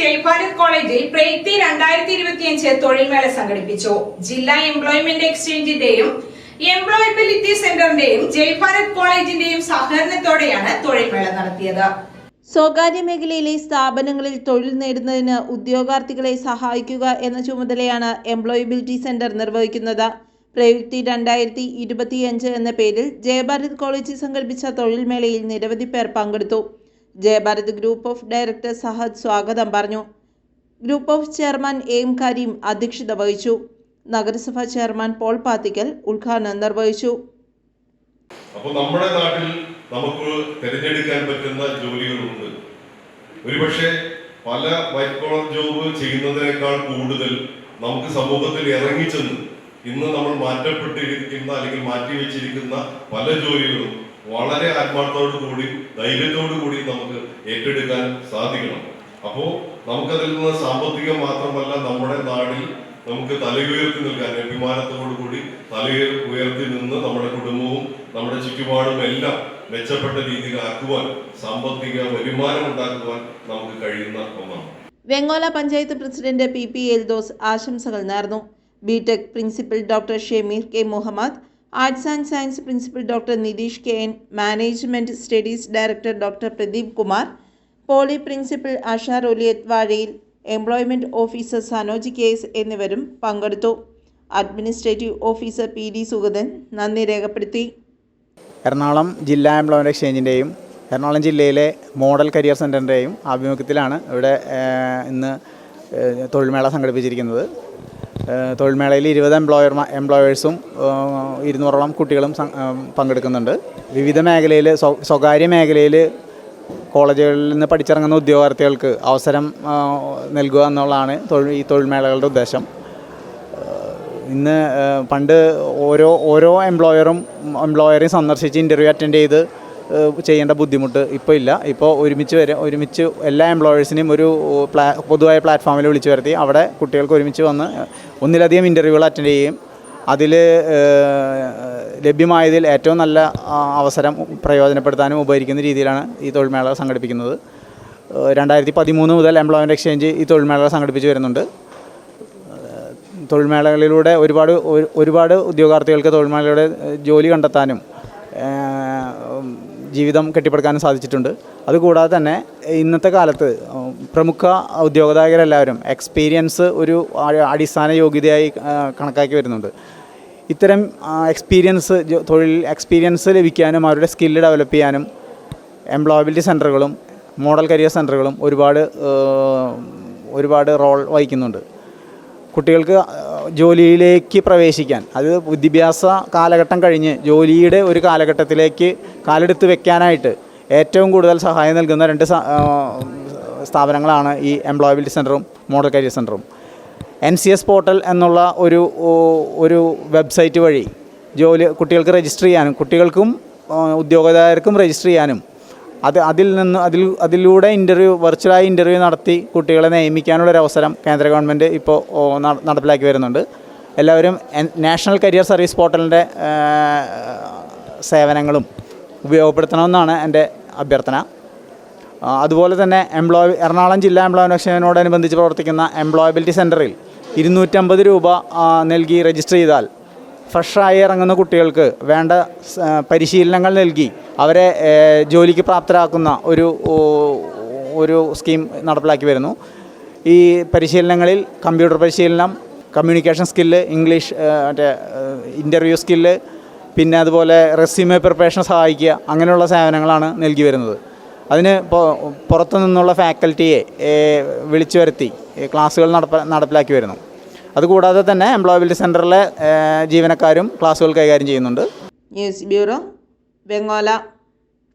ജയ്ഭാരത് കോളേജിൽ പ്രയുക്തി രണ്ടായിരത്തി ഇരുപത്തിയഞ്ച് തൊഴിൽമേള സംഘടിപ്പിച്ചു. ജില്ലാ എംപ്ലോയ്മെന്റ് എക്സ്ചേഞ്ചിന്റെയും എംപ്ലോയബിലിറ്റി സെന്ററിന്റെയും ജയ്ഭാരത് കോളേജിന്റെയും സഹകരണത്തോടെയാണ് തൊഴിൽമേള നടത്തിയത്. സ്വകാര്യ മേഖലയിലെ സ്ഥാപനങ്ങളിൽ തൊഴിൽ നേടുന്നതിന് ഉദ്യോഗാർത്ഥികളെ സഹായിക്കുക എന്ന ചുമതലയാണ് എംപ്ലോയബിലിറ്റി സെന്റർ നിർവഹിക്കുന്നത്. പ്രയുക്തി രണ്ടായിരത്തി ഇരുപത്തിയഞ്ച് എന്ന പേരിൽ ജയഭാരത് കോളേജിൽ സംഘടിപ്പിച്ച തൊഴിൽമേളയിൽ നിരവധി പേർ പങ്കെടുത്തു. Jaibharath group of director Sahad സ്വാഗതം പറഞ്ഞു. Group of chairman M Kareem അധ്യക്ഷത വഹിച്ചു. നഗരസഭാ ചെയർമാൻ പോൾ പാത്തിക്കൽ ഉദ്ഘാടനം നിർവഹിച്ചു. അപ്പോൾ നമ്മുടെ നാട്ടിൽ നമുക്ക് തിരഞ്ഞെടുക്കാൻ പറ്റുന്ന ജോലികളുണ്ട്. ഒരുപക്ഷെ പല വൈറ്റ് കോളർ ജോബ് ചെയ്യുന്നതിനേക്കാൾ കൂടുതൽ നമുക്ക് സമൂഹത്തിൽ ഇറങ്ങിച്ചെന്ന് ഇന്ന് നമ്മൾ മാറ്റപ്പെട്ടിരിക്കുന്ന അല്ലെങ്കിൽ മാറ്റി വെച്ചിരിക്കുന്ന പല ജോലികളും വളരെ ആത്മാർത്ഥത്തോടു കൂടി ധൈര്യത്തോടു കൂടി നമുക്ക് ഏറ്റെടുക്കാൻ സാധിക്കണം. അപ്പോൾ നമുക്കതിൽ നിന്ന് സാമ്പത്തികം മാത്രമല്ല നമ്മുടെ നാടിൽ നമുക്ക് തലയുയർത്തി നിൽക്കാൻ അഭിമാനത്തോടു കൂടി തലയുയർ ഉയർത്തി നിന്ന് നമ്മുടെ കുടുംബവും നമ്മുടെ ചുറ്റുപാടും എല്ലാം മെച്ചപ്പെട്ട രീതിയിൽ ആക്കുവാൻ സാമ്പത്തിക വരുമാനം ഉണ്ടാക്കുവാൻ നമുക്ക് കഴിയുന്ന ഒന്നാണ്. Vengola panchayat president P P Eldhose ആശംസകൾ നേർന്നു. BTech principal doctor Shemeer K Muhammad arts and science principal doctor Nitish K N management studies director doctor Pradeep Kumar poly principal Ashar Oliyath Vazhayil employment officer Sanoj case എന്നിവരും പങ്കെടുത്തു. Administrative officer P D Sugathan നന്ദി രേഖപ്പെടുത്തി. എറണാകുളം ജില്ലാ employment എക്സ്ചേഞ്ചിന്റെയും Ernakulam ജില്ലയിലെ model career സെന്ററിന്റെയും ആഭിമുഖ്യത്തിലാണ് ഇവിടെ ഇന്ന് തൊഴിൽമേള സംഘടിപ്പിച്ചിരിക്കുന്നത്. തൊഴിൽമേളയിൽ ഇരുപത് എംപ്ലോയർ എംപ്ലോയേഴ്സും ഇരുന്നൂറോളം കുട്ടികളും പങ്കെടുക്കുന്നുണ്ട്. വിവിധ മേഖലയിൽ സ്വകാര്യ മേഖലയിൽ കോളേജുകളിൽ നിന്ന് പഠിച്ചിറങ്ങുന്ന ഉദ്യോഗാർത്ഥികൾക്ക് അവസരം നൽകുക എന്നുള്ളതാണ് തൊഴിൽ ഈ തൊഴിൽമേളകളുടെ ഉദ്ദേശം. ഇന്ന് പണ്ട് ഓരോ ഓരോ എംപ്ലോയറും എംപ്ലോയറെ സന്ദർശിച്ച് ഇന്റർവ്യൂ അറ്റൻഡ് ചെയ്ത് ചെയ്യേണ്ട ബുദ്ധിമുട്ട് ഇപ്പോൾ ഇല്ല. ഇപ്പോൾ ഒരുമിച്ച് വരെ ഒരുമിച്ച് എല്ലാ എംപ്ലോയേഴ്സിനെയും ഒരു പ്ലാ പൊതുവായ പ്ലാറ്റ്ഫോമിൽ വിളിച്ചു വരുത്തി. അവിടെ കുട്ടികൾക്ക് ഒരുമിച്ച് വന്ന് ഒന്നിലധികം ഇന്റർവ്യൂകൾ അറ്റൻഡ് ചെയ്യുകയും അതിൽ ലഭ്യമായതിൽ ഏറ്റവും നല്ല അവസരം പ്രയോജനപ്പെടുത്താനും ഉപകരിക്കുന്ന രീതിയിലാണ് ഈ തൊഴിൽമേള സംഘടിപ്പിക്കുന്നത്. രണ്ടായിരത്തി പതിമൂന്ന് മുതൽ എംപ്ലോയ്മെന്റ് എക്സ്ചേഞ്ച് ഈ തൊഴിൽമേള സംഘടിപ്പിച്ച് വരുന്നുണ്ട്. തൊഴിൽമേളകളിലൂടെ ഒരുപാട് ഒരുപാട് ഉദ്യോഗാർത്ഥികൾക്ക് തൊഴിൽമേളയുടെ ജോലി കണ്ടെത്താനും ജീവിതം കെട്ടിപ്പടുക്കാനും സാധിച്ചിട്ടുണ്ട്. അതുകൂടാതെ തന്നെ ഇന്നത്തെ കാലത്ത് പ്രമുഖ ഉദ്യോഗദായകരെല്ലാവരും എക്സ്പീരിയൻസ് ഒരു അടിസ്ഥാന യോഗ്യതയായി കണക്കാക്കി വരുന്നുണ്ട്. ഇത്തരം എക്സ്പീരിയൻസ് തൊഴിൽ എക്സ്പീരിയൻസ് ലഭിക്കാനും അവരുടെ സ്കില്ല് ഡെവലപ്പ് ചെയ്യാനും എംപ്ലോയബിലിറ്റി സെന്ററുകളും മോഡൽ കരിയർ സെന്ററുകളും ഒരുപാട് ഒരുപാട് റോൾ വഹിക്കുന്നുണ്ട്. കുട്ടികൾക്ക് ജോലിയിലേക്ക് പ്രവേശിക്കാൻ. അത് വിദ്യാഭ്യാസ കാലഘട്ടം കഴിഞ്ഞ് ജോലിയുടെ ഒരു കാലഘട്ടത്തിലേക്ക് കാലെടുത്ത് വെക്കാനായിട്ട് ഏറ്റവും കൂടുതൽ സഹായം നൽകുന്ന രണ്ട് സ്ഥാപനങ്ങളാണ് ഈ എംപ്ലോയബിലിറ്റി സെന്ററും മോഡൽ കരിയർ സെന്ററും എൻ സി എസ് പോർട്ടൽ എന്നുള്ള ഒരു ഒരു വെബ്സൈറ്റ് വഴി ജോലി കുട്ടികൾക്ക് രജിസ്റ്റർ ചെയ്യാനും കുട്ടികൾക്കും ഉദ്യോഗദായർക്കും രജിസ്റ്റർ ചെയ്യാനും അത് അതിൽ നിന്ന് അതിൽ അതിലൂടെ ഇന്റർവ്യൂ വെർച്വലായി ഇന്റർവ്യൂ നടത്തി കുട്ടികളെ നിയമിക്കാനുള്ളൊരു അവസരം കേന്ദ്ര ഗവൺമെന്റ് ഇപ്പോൾ നടപ്പിലാക്കി വരുന്നുണ്ട്. എല്ലാവരും നാഷണൽ കരിയർ സർവീസ് പോർട്ടലിന്റെ സേവനങ്ങളും ഉപയോഗപ്പെടുത്തണമെന്നാണ് എന്റെ അഭ്യർത്ഥന. അതുപോലെ തന്നെ എംപ്ലോയ് എറണാകുളം ജില്ലാ എംപ്ലോയ്മെന്റ് അനുബന്ധിച്ച് പ്രവർത്തിക്കുന്ന എംപ്ലോയബിലിറ്റി സെന്ററിൽ ഇരുന്നൂറ്റമ്പത് രൂപ നൽകി രജിസ്റ്റർ ചെയ്താൽ ഫ്രഷായി ഇറങ്ങുന്ന കുട്ടികൾക്ക് വേണ്ട പരിശീലനങ്ങൾ നൽകി അവരെ ജോലിക്ക് പ്രാപ്തരാക്കുന്ന ഒരു ഒരു സ്കീം നടപ്പിലാക്കി വരുന്നു. ഈ പരിശീലനങ്ങളിൽ കമ്പ്യൂട്ടർ പരിശീലനം കമ്മ്യൂണിക്കേഷൻ സ്കില്ല് ഇംഗ്ലീഷ് മറ്റേ ഇന്റർവ്യൂ സ്കില്ല് പിന്നെ അതുപോലെ റെസ്യൂമെ പ്രിപ്പറേഷൻ സഹായിക്കുക അങ്ങനെയുള്ള സേവനങ്ങളാണ് നൽകി വരുന്നത്. അതിന് പുറത്തു നിന്നുള്ള ഫാക്കൽറ്റിയെ വിളിച്ചു വരുത്തി ക്ലാസ്സുകൾ നടപ്പ നടപ്പിലാക്കി വരുന്നു. അതുകൂടാതെ തന്നെ എംപ്ലോയബിലിറ്റി സെന്ററിലെ ജീവനക്കാരും ക്ലാസ്സുകൾ കൈകാര്യം ചെയ്യുന്നുണ്ട്. News bureau Vengola